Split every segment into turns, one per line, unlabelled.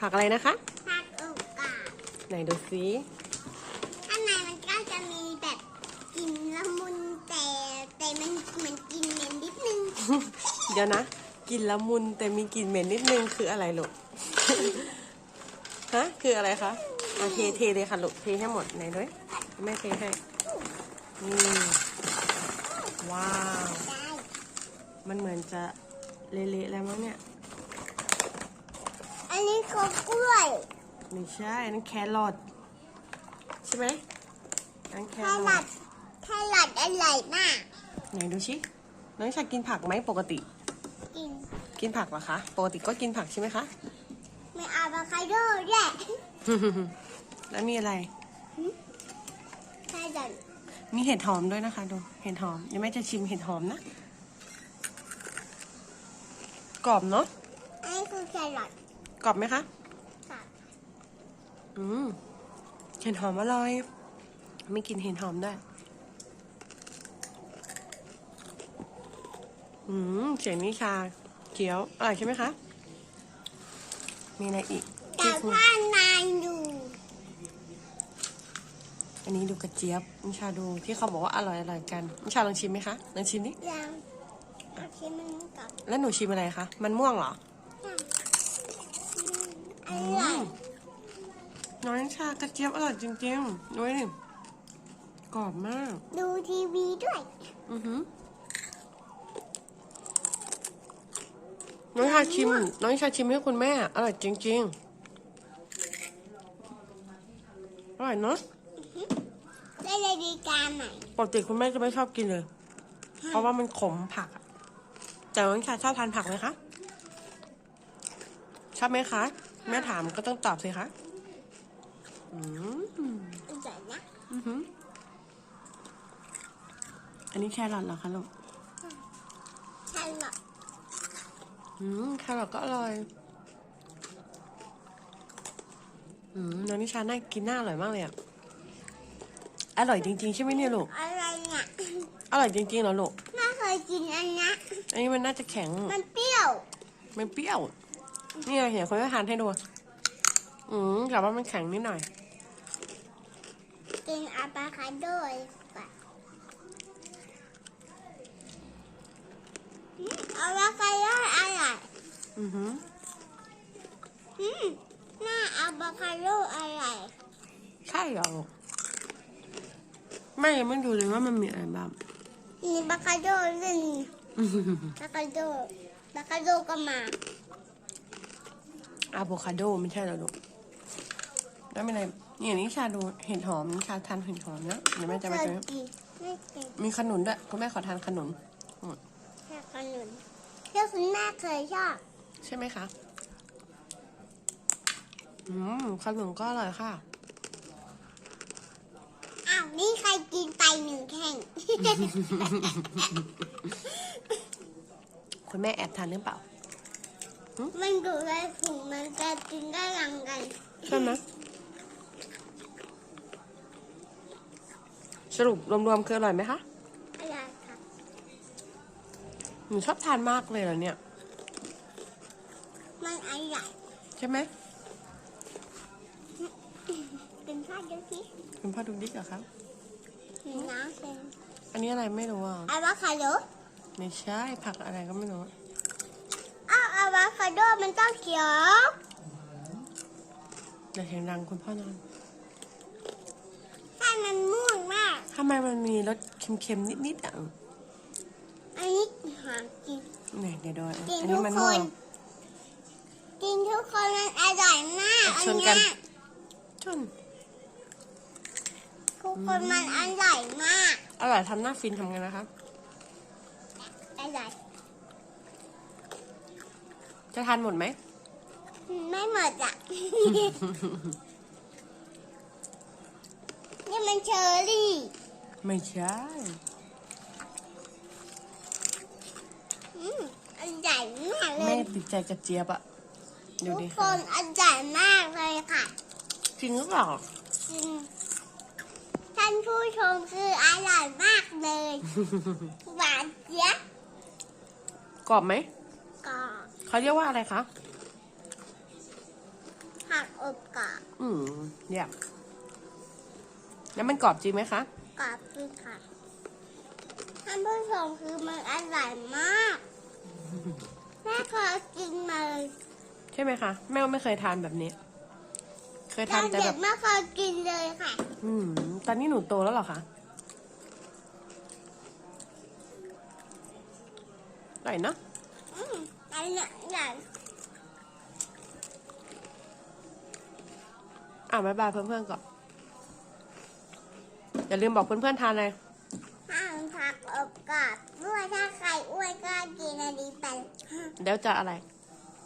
ผักอะไรนะคะ
ผักอกกาบ
ไหนดูซิ
ข้างในมันก็จะมีแบบกลิ่นละมุนแต่แต่มันเหมือนกลินเหม็นนิดนึง
เดี๋ยวนะกลินละมุนแต่มีกลิ่นเหม็นนิดนึงคืออะไรลูก ฮะคืออะไรคะอะเทเทเลยค่ะลูกเทให้หมดไหนด้วยแม่เทให้นี่ว้าว
ได้
มันเหมือนจะเละๆแล้วมั้งเนี่ย
อั นนี้คือกล้วย
ไม่ใช่อันนั้นแครอทใช่ไหมอันนั้นแค
แค
ร
ร
อ
อ
ท
ทแครอทอร่อยมาก
ไหนดูชิน้องชายกินผักไหมปกติ
กิน
กินผักเหรอคะ ปกติก็กินผักใช่ไหมคะ
ไม่อะโวคาโดด้วย
แล้วมีอะไร
แครอท
มีเห็ดหอมด้วยนะคะดู เห็ดหอมยังไม่จะชิมเห็ดหอมนะ กรอบเนาะ
อันนี้คือแครอท
กรอบไหมคะ
ค่ะ
อืมเห็ดหอมอร่อย ไม่กินเห็ดหอมด้วยอืมเสียงนิชาเกี๊ยวอร่อยใช่ไหมคะ มีอะไรอีก
แต่
ที่คุณ
ถ้านานอยู่
อันนี้ดูกระเจี๊ยบนิชาดูที่เขาบอกว่าอร่อยอร่อยกันนิชาลองชิมไหมคะลองชิมดิ
ยังเอาชิมมันกับ
แล้วหนูชิมอะไรคะมันม่วงเหรอ
อร่อย
น้อยชากระเจี๊ยบอร่อยจริงๆดูดิกรอบมาก
ดูทีวีด้วย
อือหือน้องชาชิม น้องชาชิมให้คุณแม่ อร่อยจริง ๆ อร่อยเนาะ
ได้เลยดีการใหม่
ปกติคุณแม่จะไม่ชอบกินเลย เพราะว่ามันขมผักอะแต่น้องชาชอบทานผักไหมคะ ชอบไหมคะ แม่ถามก็ต้องตอบสิคะอืม
อร่อยนะ
อือหืออันนี้แครอทเหรอคะลูก
แครอท
อืมแครอทก็อร่อย อืมน้องนิชาน่ากินน่าอร่อยมากเลยอะอร่อยจริงๆ ใช่ไหมเนี่ยลูก
อะไรเนี่ย
อร่อยจริงๆเหรอลูก
ไม่เคยกินอันเนี้ย
อันนี้มันน่าจะแข็ง
มันเปรี้ยว
มันเปรี้ยว นี่ไงเห็นคนก็ทานให้ดู อืมแต่ว่ามันแข็งนิดหน่อย
กินอะโวคาโดดีกว่าอืมอะโวคาโดอร่อย
อือหือ
อืมหน้าอะโวคาโดอร่อย
ใช่เหรอลูกแม่ยังไม่ดูเลยว่ามันมีอะไรบ้าง
มีอะโวคาโดด้วยนี่
อะ
โวคาโดอะโวคาโดก็มา
อะโวคาโดไม่ใช่เหรอลูกแล้วมีอะไรนี่นิชาดูเห็ดหอมนิชาทานเห็ดหอมนะเดี๋ยวแม่จะไป
เค
เจ
ย
อ
กินไม่กิน
มีขนุนด้วยคุณแม่ขอทานขนุน
แค่ขนุนที่คุณแม่เคยชอบ
ใช่ไหมคะอืมขนุนก็อร่อยค่ะ
อ้าวนี่ใครกินไปหนึ่งแข่ง
คุณแม่แอบทานหรือเปล่า
มันอยู่ในถุงมันจะกินได้ยังไง
ใช่ไหมสรุปรวมๆคืออร่อยไหมคะ
อะไรครับ
หนูชอบทานมากเลยเหรอเนี่ย
มันอร่อย
ใช่ไหม
เป็นข้าวเดียวสิ
คุณพ่อดูดิกเหรอครับ
มีน้ำเป็น
อันนี้อะไรไม่รู้อะ
อะโวคาโด
ไม่ใช่ผักอะไรก็ไม่รู้
อ้าวอะ โวคาโดมันต้องเขียว
อย่าเสียงดังคุณพ่อนอน
ถ้ามันม่วงมาก
ทำไมมันมีรสเค็มๆนิดๆอะ
อันนี้หากิน
ไหนเดี๋ยวดูอั
กิน
น
ทุ
นี้
ก
มัน
ค
ม่วนง
กินทุกคนมันอร่อยมากอัน
ชนกัน
เนี้ย
ชน
ทุกคนมันอร่อยมาก
อร่อยทำหน้าฟินทำไงนะครับ
อร่อย
จะทานหมดไหม
ไม่หมดอะ นี่มันเชอร์รี่
ไม่ใช่
อืมอร่อยมากเล
แม่
ย
ติดใจกระเจี๊ยบอะดู
ทุก
ดิ
คนอร่อยมากเลยค่ะ
จริงหรือเปล่า
จริง ท่านผู้ชมคืออร่อยมากเลย หวานเจี๊ยบ
กรอบไหม
กรอบ
เขาเรียกว่าอะไรคะ
ผักอบกรอบ
อืมเยี่ยมแล้วมันกรอบจริงไหมคะ
กรอบคือค่ะท่านผู้ชมคือมันอร่อยมากแม่เคยกินมาเลย
ใช่ไหมคะ แม่ก็ไม่เคยทานแบบนี้ เคย
ต
ทา
อนน
แต่
เด็
แบ
ก
บ
ไม่เคยกินเลยค่ะ
อืม ตอนนี้หนูโตแล้วเหรอคะอร่อยเนาะ
อืม อันนี้ใหญ่
อะบายบายเพื่อนๆก่อน อย่าลืมบอกเพื่อนๆทานเลย
ห้ามผักอบกรอบด้วยถ้าใครอ้วนก็กินอันนี้ไป
เดี๋ยวจะอะไร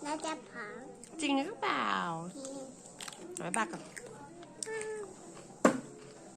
แล้วจะผอม
จริงหรือเปล่า
ที
บายบายก่อน